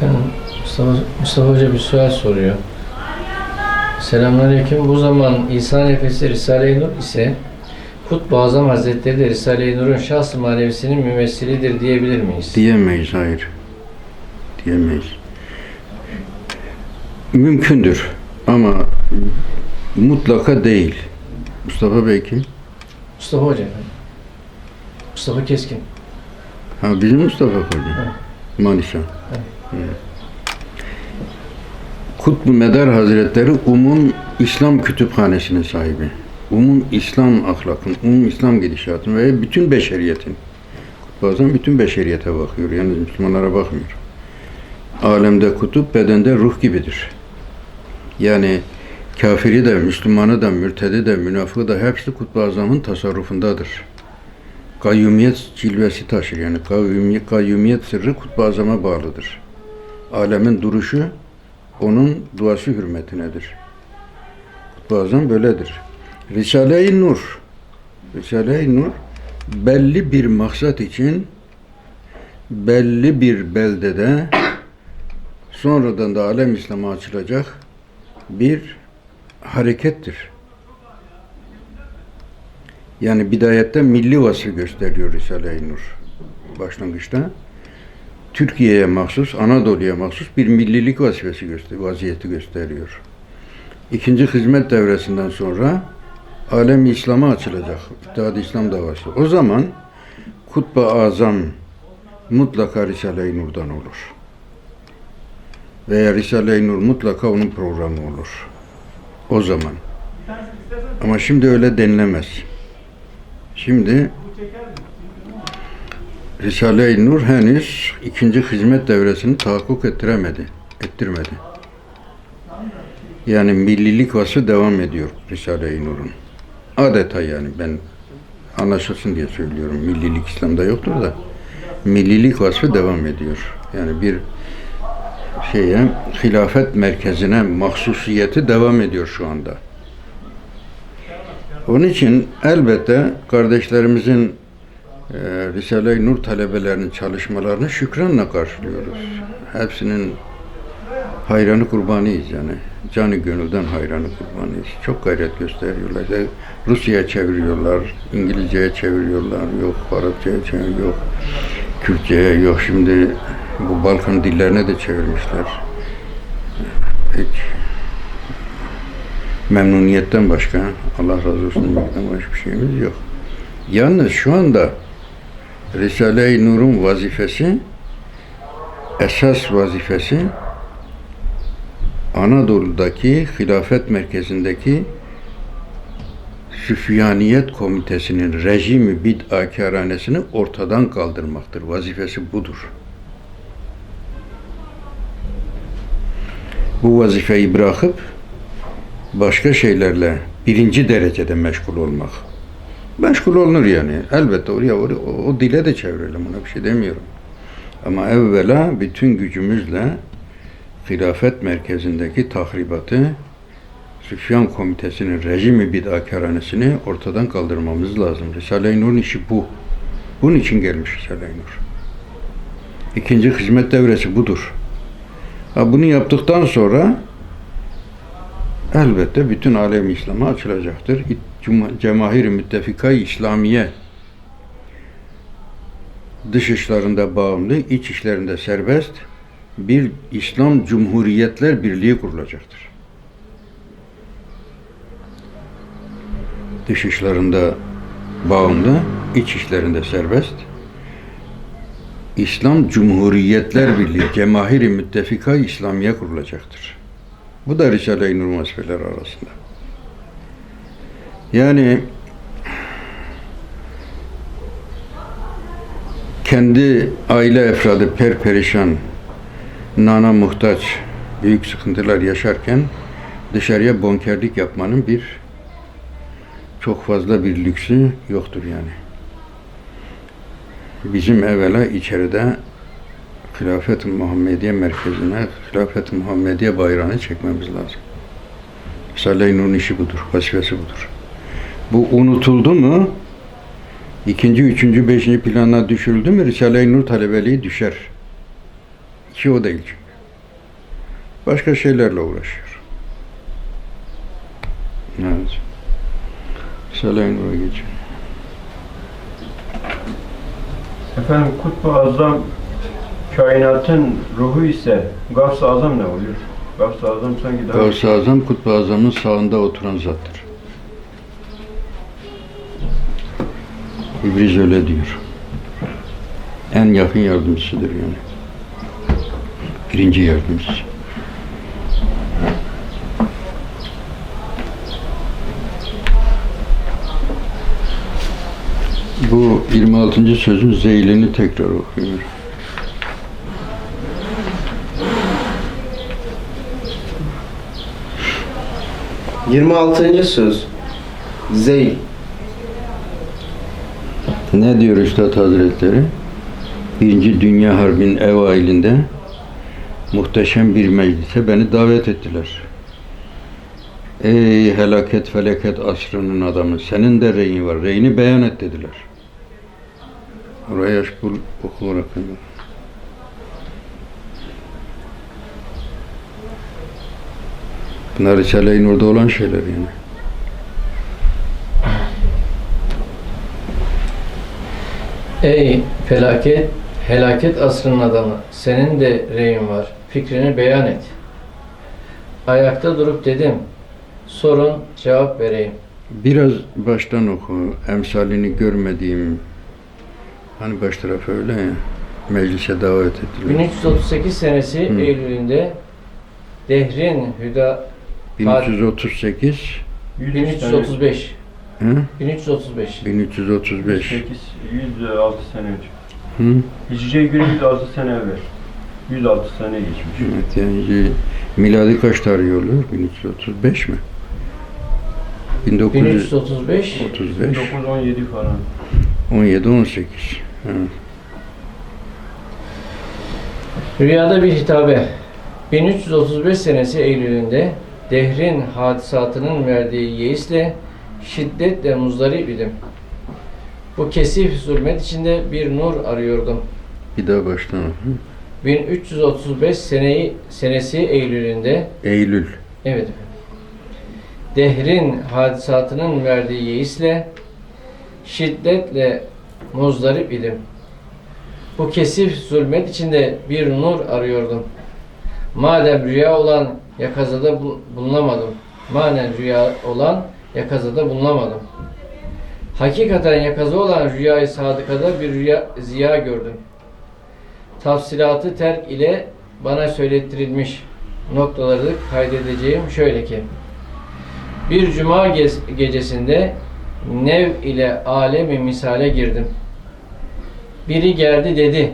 Efendim, Mustafa, Mustafa Hoca bir sual soruyor. Selamünaleyküm. Bu zaman İsa nefesi Risale-i Nur ise Kutbu Azam Hazretleri de Risale-i Nur'un şahs-ı manevisinin mümessilidir diyebilir miyiz? Diyemeyiz, hayır. Diyemeyiz. Mümkündür ama mutlaka değil. Mustafa Bey kim? Mustafa Hoca efendim. Mustafa Keskin. Ha bizim Mustafa Hoca. Manisa. Hı. Kutbu Medar Hazretleri Umum İslam Kütüphanesi'nin sahibi. Umum İslam ahlakın, umum İslam gidişatın ve bütün beşeriyetin. Bazen bütün beşeriyete bakıyor. Yani Müslümanlara bakmıyor. Alemde kutup, bedende ruh gibidir. Yani kafiri de, Müslümanı da, mürtedi de, münafığı da hepsi Kutbu Azam'ın tasarrufundadır. Kayyumiyet cilvesi taşır. Yani kayyumiyet, kayyumiyet sırrı Kutbu Azam'a bağlıdır. Alemin duruşu onun duası hürmetinedir. Azam böyledir. Risale-i Nur Risale-i Nur belli bir maksat için belli bir beldede sonradan da alem İslam'a açılacak bir harekettir. Yani bidayette milli vasfı gösteriyor Risale-i Nur başlangıçta. Türkiye'ye mahsus, Anadolu'ya mahsus bir millilik vazifesi göster vaziyeti gösteriyor. İkinci hizmet devresinden sonra alem İslam'a açılacak. İttihad-ı İslam davası. O zaman Kutba Azam mutlaka Risale-i Nur'dan olur. Veya Risale-i Nur mutlaka onun programı olur. O zaman. Ama şimdi öyle denilemez. Şimdi Risale-i Nur henüz ikinci hizmet devresini tahakkuk ettiremedi, ettirmedi. Yani millilik vasfı devam ediyor Risale-i Nur'un. Adeta yani ben anlaşılsın diye söylüyorum. Millilik İslam'da yoktur da millilik vasfı devam ediyor. Yani bir şeye hilafet merkezine mahsusiyeti devam ediyor şu anda. Onun için elbette kardeşlerimizin Risale-i Nur talebelerinin çalışmalarını şükranla karşılıyoruz. Hepsinin hayranı kurbanıyız yani. Canı gönülden hayranı kurbanıyız. Çok gayret gösteriyorlar. İşte Rusya'ya çeviriyorlar, İngilizce'ye çeviriyorlar, yok Arapça'ya çeviriyorlar, yok Kürtçe'ye, yok şimdi bu Balkan dillerine de çevirmişler. Hiç memnuniyetten başka, Allah razı olsun başka bir şeyimiz yok. Yalnız şu anda Risale-i Nur'un vazifesi, esas vazifesi Anadolu'daki hilafet merkezindeki Süfyaniyet Komitesi'nin rejimi bid'akaranesini ortadan kaldırmaktır. Vazifesi budur. Bu vazifeyi bırakıp başka şeylerle birinci derecede meşgul olmak. Meşgul olunur yani. Elbette oraya, oraya o, o dile de çevirelim ona bir şey demiyorum. Ama evvela bütün gücümüzle hilafet merkezindeki tahribatı Süfyan Komitesi'nin rejimi bid'akaranesini ortadan kaldırmamız lazım. Risale-i Nur'un işi bu. Bunun için gelmiş Risale-i Nur. İkinci hizmet devresi budur. Ha, bunu yaptıktan sonra elbette bütün alem İslam'a açılacaktır. Cemahir-i Müttefika-i İslamiye dış işlerinde bağımlı, iç işlerinde serbest bir İslam Cumhuriyetler Birliği kurulacaktır. Dış işlerinde bağımlı, iç işlerinde serbest. İslam Cumhuriyetler Birliği, Cemahir-i Müttefika İslamiye kurulacaktır. Bu da Risale-i Nur arasında. Yani kendi aile efradı perperişan, nana muhtaç, büyük sıkıntılar yaşarken dışarıya bonkerlik yapmanın bir çok fazla bir lüksü yoktur yani. Bizim evvela içeride Hilafet-i Muhammediye merkezine Hilafet-i Muhammediye bayrağını çekmemiz lazım. Risale-i işi budur, vazifesi budur. Bu unutuldu mu, ikinci, üçüncü, beşinci plana düşürüldü mü Risale-i Nur talebeliği düşer. İki o değil çünkü. başka şeylerle uğraşıyor. Evet. Risale-i Nur'a geçelim. Efendim Kutbu Azam kainatın ruhu ise Gavs-ı Azam ne oluyor? Gavs-ı Azam sanki daha... Gavs-ı Azam, Kutbu Azam'ın sağında oturan zattır. İbriz öyle diyor. En yakın yardımcısıdır yani. Birinci yardımcısı. Bu 26. sözün zeylini tekrar okuyor. Hı. 26. söz. Zeyl. Ne diyor Üstad Hazretleri? Birinci Dünya Harbi'nin evailinde muhteşem bir meclise beni davet ettiler. Ey helaket felaket asrının adamı, senin de reyin var, reyini beyan et dediler. Oraya bul oku olarak. Bunlar Risale-i Nur'da olan şeyler yani. Ey felaket, helaket asrının adamı, senin de reyin var, fikrini beyan et. Ayakta durup dedim, sorun cevap vereyim. Biraz baştan oku. Emsalini görmediğim hani baş tarafı öyle ya. Meclise davet ettiler. 1338 senesi Hı. Eylül'ünde Dehrin Hüda 1338 103 tane- 1335 hı? 1335 1335 8, 106 sene önce. hı? Hicri günü 106 sene evvel. 106 sene geçmiş. Evet yani miladi kaç tarihi oluyor? 1335 mi? 1935 1335 1917 falan. 17 18 hı. Rüyada bir hitabe 1335 senesi Eylül'ünde Dehrin hadisatının verdiği yeisle şiddetle muzdarip idim. Bu kesif zulmet içinde bir nur arıyordum. Bir daha baştan oku. 1335 seneyi, senesi Eylül'ünde Eylül Evet efendim. Dehrin hadisatının verdiği yeisle şiddetle muzdarip idim. Bu kesif zulmet içinde bir nur arıyordum. Madem rüya olan yakazada bu- bulunamadım. Manen rüya olan yakazada bulunamadım. Hakikaten yakaza olan rüyayı sadıkada bir rüya ziya gördüm. Tafsilatı terk ile bana söylettirilmiş noktaları kaydedeceğim şöyle ki bir cuma gecesinde nev ile alemi misale girdim. Biri geldi dedi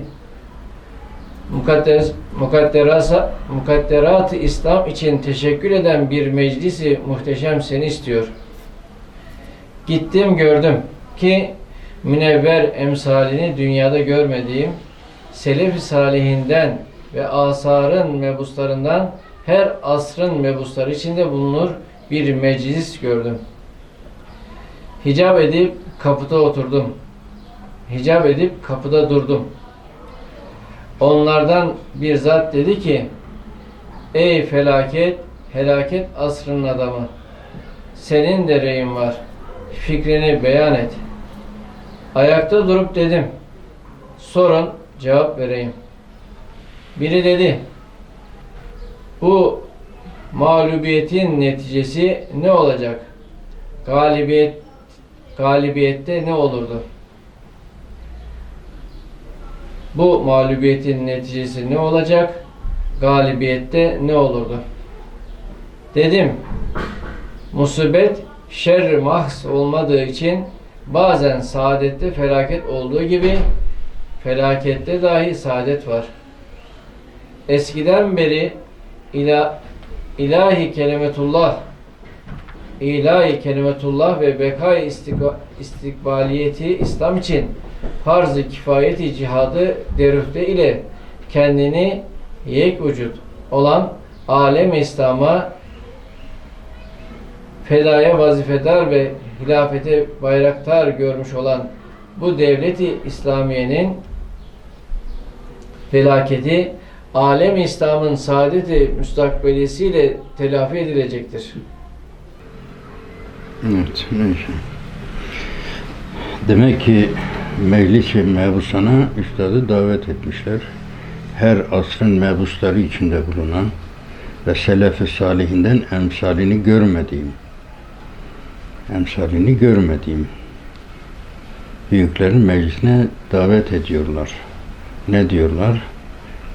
Mukaddes, mukadderasa, mukadderat-ı İslam için teşekkür eden bir meclisi muhteşem seni istiyor. Gittim gördüm ki münevver emsalini dünyada görmediğim selef-i salihinden ve asarın mebuslarından her asrın mebusları içinde bulunur bir meclis gördüm. Hicap edip kapıda oturdum. Hicap edip kapıda durdum. Onlardan bir zat dedi ki Ey felaket, helaket asrının adamı. Senin de reyin var. Fikrini beyan et. Ayakta durup dedim. Sorun, cevap vereyim. Biri dedi. Bu mağlubiyetin neticesi ne olacak? Galibiyet galibiyette ne olurdu? Bu mağlubiyetin neticesi ne olacak? Galibiyette ne olurdu? Dedim. Musibet şerr mahs olmadığı için bazen saadette felaket olduğu gibi felakette dahi saadet var. Eskiden beri ila, ilahi kelimetullah ilahi kelimetullah ve bekay istikbaliyeti İslam için farz-ı kifayeti cihadı derüfte ile kendini yek vücut olan alem İslam'a fedaya vazifedar ve hilafete bayraktar görmüş olan bu devleti İslamiye'nin felaketi alem İslam'ın saadeti müstakbelisiyle telafi edilecektir. Evet. Demek ki Meclis-i Mebusana üstadı davet etmişler. Her asrın mebusları içinde bulunan ve selef-i salihinden emsalini görmediğim, emsalini görmediğim büyüklerin meclisine davet ediyorlar. Ne diyorlar?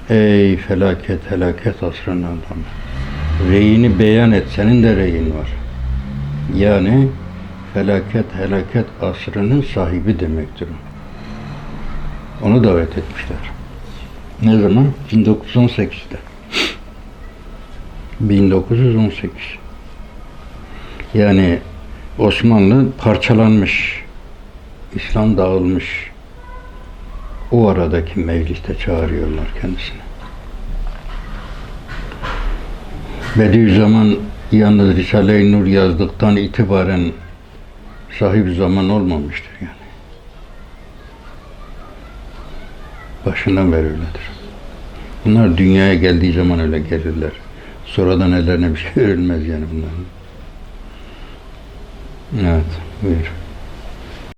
Ey felaket, felaket asrın adamı. Reyini beyan et, senin de reyin var. Yani felaket, helaket asrının sahibi demektir. Onu davet etmişler. Ne zaman? 1918'de. 1918. Yani Osmanlı parçalanmış. İslam dağılmış. O aradaki mecliste çağırıyorlar kendisini. Bediüzzaman yalnız Risale-i Nur yazdıktan itibaren sahip zaman olmamıştır yani. Başından beri öyledir. Bunlar dünyaya geldiği zaman öyle gelirler. Sonradan ellerine bir şey verilmez yani bunların. Evet, buyur.